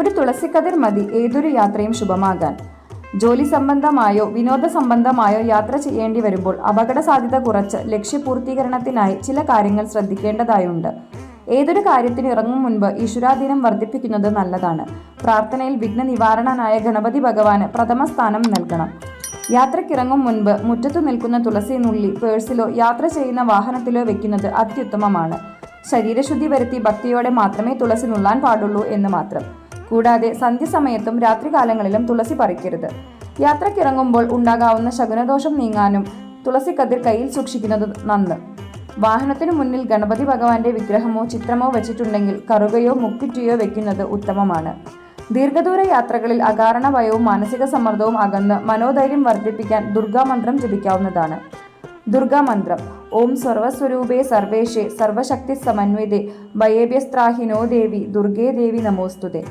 ഒരു തുളസി തുളസിക്കതിർ മതി ഏതൊരു യാത്രയും ശുഭമാകാൻ. ജോലി സംബന്ധമായോ വിനോദ സംബന്ധമായോ യാത്ര ചെയ്യേണ്ടി വരുമ്പോൾ അപകട സാധ്യത കുറച്ച് ലക്ഷ്യപൂർത്തീകരണത്തിനായി ചില കാര്യങ്ങൾ ശ്രദ്ധിക്കേണ്ടതായുണ്ട്. ഏതൊരു കാര്യത്തിന് ഇറങ്ങും മുൻപ് ഈശ്വരാധീനം വർദ്ധിപ്പിക്കുന്നത് നല്ലതാണ്. പ്രാർത്ഥനയിൽ വിഘ്ന നിവാരണനായ ഗണപതി ഭഗവാന് പ്രഥമ സ്ഥാനം നൽകണം. യാത്രക്കിറങ്ങും മുൻപ് മുറ്റത്തു നിൽക്കുന്ന തുളസി നുള്ളി പേഴ്സിലോ യാത്ര ചെയ്യുന്ന വാഹനത്തിലോ വെക്കുന്നത് അത്യുത്തമമാണ്. ശരീരശുദ്ധി വരുത്തി ഭക്തിയോടെ മാത്രമേ തുളസി നുള്ളാൻ പാടുള്ളൂ എന്ന് മാത്രം. കൂടാതെ സന്ധ്യസമയത്തും രാത്രികാലങ്ങളിലും തുളസി പറിക്കരുത്. യാത്രക്കിറങ്ങുമ്പോൾ ഉണ്ടാകാവുന്ന ശകുനദോഷം നീങ്ങാനും തുളസി കതിർ കയ്യിൽ സൂക്ഷിക്കുന്നത് നന്ന്. വാഹനത്തിനു മുന്നിൽ ഗണപതി ഭഗവാന്റെ വിഗ്രഹമോ ചിത്രമോ വെച്ചിട്ടുണ്ടെങ്കിൽ കറുകയോ മുക്കുറ്റിയോ വെക്കുന്നത് ഉത്തമമാണ്. ദീർഘദൂര യാത്രകളിൽ അകാരണ ഭയവും മാനസിക സമ്മർദ്ദവും അകന്ന് മനോധൈര്യം വർദ്ധിപ്പിക്കാൻ ദുർഗാമന്ത്രം ജപിക്കാവുന്നതാണ്. ദുർഗാമന്ത്രം ഓം സർവസ്വരൂപേ സർവേഷേ സർവശക്തി സമന്വിതേ ഭയേഭ്യസ്ത്രാഹിനോ ദേവി ദുർഗേ ദേവി നമോസ്തുതേ.